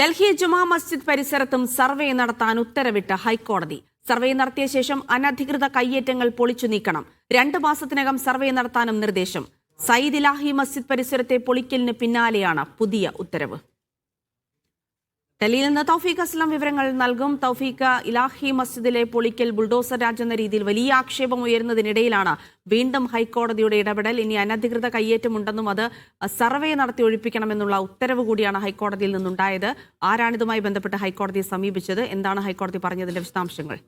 ഡൽഹി ജുമാ മസ്ജിദ് പരിസരത്തും സർവേ നടത്താൻ ഉത്തരവിട്ട് ഹൈക്കോടതി. സർവേ നടത്തിയ ശേഷം അനധികൃത കയ്യേറ്റങ്ങൾ പൊളിച്ചു നീക്കണം. രണ്ട് മാസത്തിനകം സർവേ നടത്താനും നിർദ്ദേശം. സയ്യിദ് ഇലാഹി മസ്ജിദ് പരിസരത്തെ പൊളിക്കലിന് പിന്നാലെയാണ് പുതിയ ഉത്തരവ്. ഡൽഹിയിൽ നിന്ന് തൗഫീഖ് അസ്ലം വിവരങ്ങൾ നൽകും. തൗഫീഖ ഇലാഹി മസ്ജിദിലെ പൊളിക്കൽ ബുൾഡോസർ രാജ് എന്ന രീതിയിൽ വലിയ ആക്ഷേപം ഉയരുന്നതിനിടയിലാണ് വീണ്ടും ഹൈക്കോടതിയുടെ ഇടപെടൽ. ഇനി അനധികൃത കയ്യേറ്റമുണ്ടെന്നും അത് സർവേ നടത്തി ഒഴിപ്പിക്കണമെന്നുള്ള ഉത്തരവ് കൂടിയാണ് ഹൈക്കോടതിയിൽ നിന്നുണ്ടായത്. ആരാണിതുമായി ബന്ധപ്പെട്ട് ഹൈക്കോടതിയെ സമീപിച്ചത്? എന്താണ് ഹൈക്കോടതി പറഞ്ഞതിന്റെ വിശദാംശങ്ങൾ?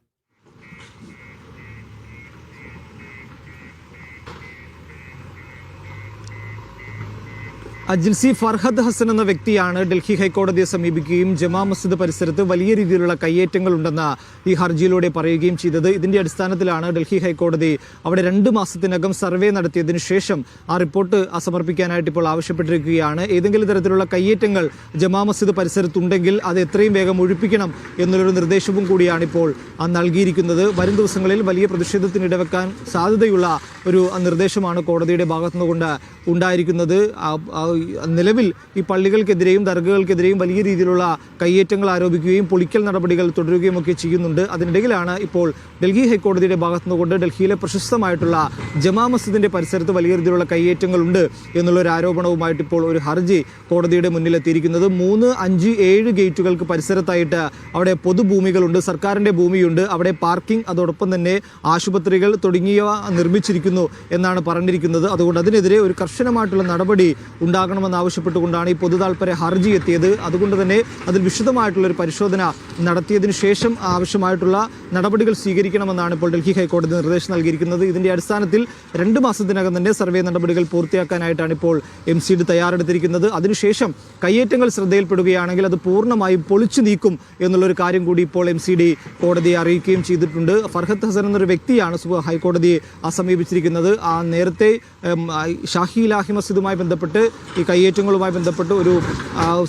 അജിൻസി ഫർഹദ് ഹസൻ എന്ന വ്യക്തിയാണ് ഡൽഹി ഹൈക്കോടതിയെ സമീപിക്കുകയും ജമാ മസ്ജിദ് പരിസരത്ത് വലിയ രീതിയിലുള്ള കയ്യേറ്റങ്ങൾ ഉണ്ടെന്ന് ഈ ഹർജിയിലൂടെ പറയുകയും ചെയ്തത്. ഇതിന്റെ അടിസ്ഥാനത്തിലാണ് ഡൽഹി ഹൈക്കോടതി അവിടെ രണ്ട് മാസത്തിനകം സർവേ നടത്തിയതിനു ശേഷം ആ റിപ്പോർട്ട് സമർപ്പിക്കാനായിട്ട് ഇപ്പോൾ ആവശ്യപ്പെട്ടിരിക്കുകയാണ്. ഏതെങ്കിലും തരത്തിലുള്ള കയ്യേറ്റങ്ങൾ ജമാ മസ്ജിദ് പരിസരത്തുണ്ടെങ്കിൽ അത് എത്രയും വേഗം ഒഴിപ്പിക്കണം എന്നുള്ളൊരു നിർദ്ദേശവും കൂടിയാണ് ഇപ്പോൾ നൽകിയിരിക്കുന്നത്. വരും ദിവസങ്ങളിൽ വലിയ പ്രതിഷേധത്തിന് ഇടവെക്കാൻ സാധ്യതയുള്ള ഒരു നിർദ്ദേശമാണ് കോടതിയുടെ ഭാഗത്തുനിന്നുകൊണ്ട് ഉണ്ടായിരിക്കുന്നത്. നിലവിൽ ഈ പള്ളികൾക്കെതിരെയും ദർഗകൾക്കെതിരെയും വലിയ രീതിയിലുള്ള കയ്യേറ്റങ്ങൾ ആരോപിക്കുകയും പൊളിക്കൽ നടപടികൾ തുടരുകയും ഒക്കെ ചെയ്യുന്നുണ്ട്. അതിനിടയിലാണ് ഇപ്പോൾ ഡൽഹി ഹൈക്കോടതിയുടെ ഭാഗത്തുനിന്നുകൊണ്ട് ഡൽഹിയിലെ പ്രശസ്തമായിട്ടുള്ള ജമാ മസ്ജിദിന്റെ പരിസരത്ത് വലിയ രീതിയിലുള്ള കയ്യേറ്റങ്ങളുണ്ട് എന്നുള്ളൊരു ആരോപണവുമായിട്ട് ഇപ്പോൾ ഒരു ഹർജി കോടതിയുടെ മുന്നിലെത്തിയിരിക്കുന്നത്. മൂന്ന് അഞ്ച് ഏഴ് ഗേറ്റുകൾക്ക് പരിസരത്തായിട്ട് അവിടെ പൊതുഭൂമികളുണ്ട് സർക്കാരിന്റെ ഭൂമിയുണ്ട്. അവിടെ പാർക്കിംഗ് അതോടൊപ്പം തന്നെ ആശുപത്രികൾ തുടങ്ങിയവ നിർമ്മിച്ചിരിക്കുന്നു എന്നാണ് പറഞ്ഞിരിക്കുന്നത്. അതുകൊണ്ട് അതിനെതിരെ ഒരു കർശനമായിട്ടുള്ള നടപടി ഉണ്ടാകണമെന്ന് ആവശ്യപ്പെട്ടുകൊണ്ടാണ് ഈ പൊതു താൽപ്പര്യ ഹർജി എത്തിയത്. അതുകൊണ്ട് തന്നെ അതിൽ വിശദമായിട്ടുള്ള ഒരു പരിശോധന നടത്തിയതിന് ശേഷം ആവശ്യമായിട്ടുള്ള നടപടികൾ സ്വീകരിക്കണമെന്നാണ് ഇപ്പോൾ ഡൽഹി ഹൈക്കോടതി നിർദ്ദേശം നൽകിയിരിക്കുന്നത്. ഇതിന്റെ അടിസ്ഥാനത്തിൽ രണ്ട് മാസത്തിനകം തന്നെ സർവേ നടപടികൾ പൂർത്തിയാക്കാനായിട്ടാണ് ഇപ്പോൾ എം സി ഡി തയ്യാറെടുത്തിരിക്കുന്നത്. അതിനുശേഷം കയ്യേറ്റങ്ങൾ ശ്രദ്ധയിൽപ്പെടുകയാണെങ്കിൽ അത് പൂർണമായും പൊളിച്ചു നീക്കും എന്നുള്ളൊരു കാര്യം കൂടി ഇപ്പോൾ എം സി ഡി കോടതിയെ അറിയിക്കുകയും ചെയ്തിട്ടുണ്ട്. ഫർഹത്ത് ഹസൻ എന്നൊരു വ്യക്തിയാണ് ഹൈക്കോടതിയെ സമീപിച്ചിരിക്കുന്നത്. ആ നേരത്തെ ഷാഹി ലാഹി മസ്ജിദുമായി ബന്ധപ്പെട്ട് ഈ കയ്യേറ്റങ്ങളുമായി ബന്ധപ്പെട്ട് ഒരു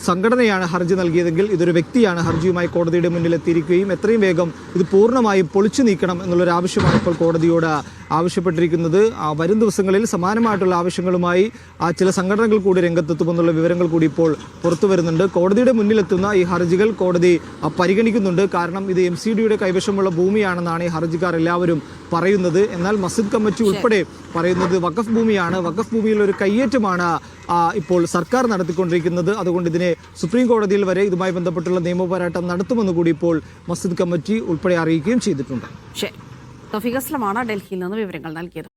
സംഘടനയാണ് ഹർജി നൽകിയതെങ്കിൽ ഇതൊരു വ്യക്തിയാണ് ഹർജിയുമായി കോടതിയുടെ മുന്നിൽ എത്തിയിരിക്കുകയും എത്രയും വേഗം ഇത് പൂർണമായും പൊളിച്ചു നീക്കണം എന്നുള്ളൊരു ആവശ്യമാണ് ഇപ്പോൾ കോടതിയോട് ആവശ്യപ്പെട്ടിരിക്കുന്നത്. വരും ദിവസങ്ങളിൽ സമാനമായിട്ടുള്ള ആവശ്യങ്ങളുമായി ആ, ചില സംഘടനകൾ കൂടി രംഗത്തെത്തുമെന്നുള്ള വിവരങ്ങൾ കൂടി ഇപ്പോൾ പുറത്തു വരുന്നുണ്ട്. കോടതിയുടെ മുന്നിലെത്തുന്ന ഈ ഹർജികൾ കോടതി പരിഗണിക്കുന്നുണ്ട്. കാരണം ഇത് എം സി ഡിയുടെ കൈവശമുള്ള ഭൂമിയാണെന്നാണ് ഈ ഹർജിക്കാർ എല്ലാവരും പറയുന്നത്. എന്നാൽ മസ്ജിദ് കമ്മിറ്റി ഉൾപ്പെടെ പറയുന്നത് വഖഫ് ഭൂമിയാണ്. വഖഫ് ഭൂമിയിൽ ഒരു കയ്യേറ്റമാണ് ഇപ്പോൾ സർക്കാർ നടത്തിക്കൊണ്ടിരിക്കുന്നത്. അതുകൊണ്ട് ഇതിനെ സുപ്രീം കോടതിയിൽ വരെ ഇതുമായി ബന്ധപ്പെട്ടുള്ള നിയമപോരാട്ടം നടത്തുമെന്ന് കൂടി ഇപ്പോൾ മസ്ജിദ് കമ്മിറ്റി ഉൾപ്പെടെ അറിയിക്കുകയും ചെയ്തിട്ടുണ്ട്. തഫീഖ് ഡൽഹിയിൽ നിന്ന് വിവരങ്ങൾ നൽകിയത്.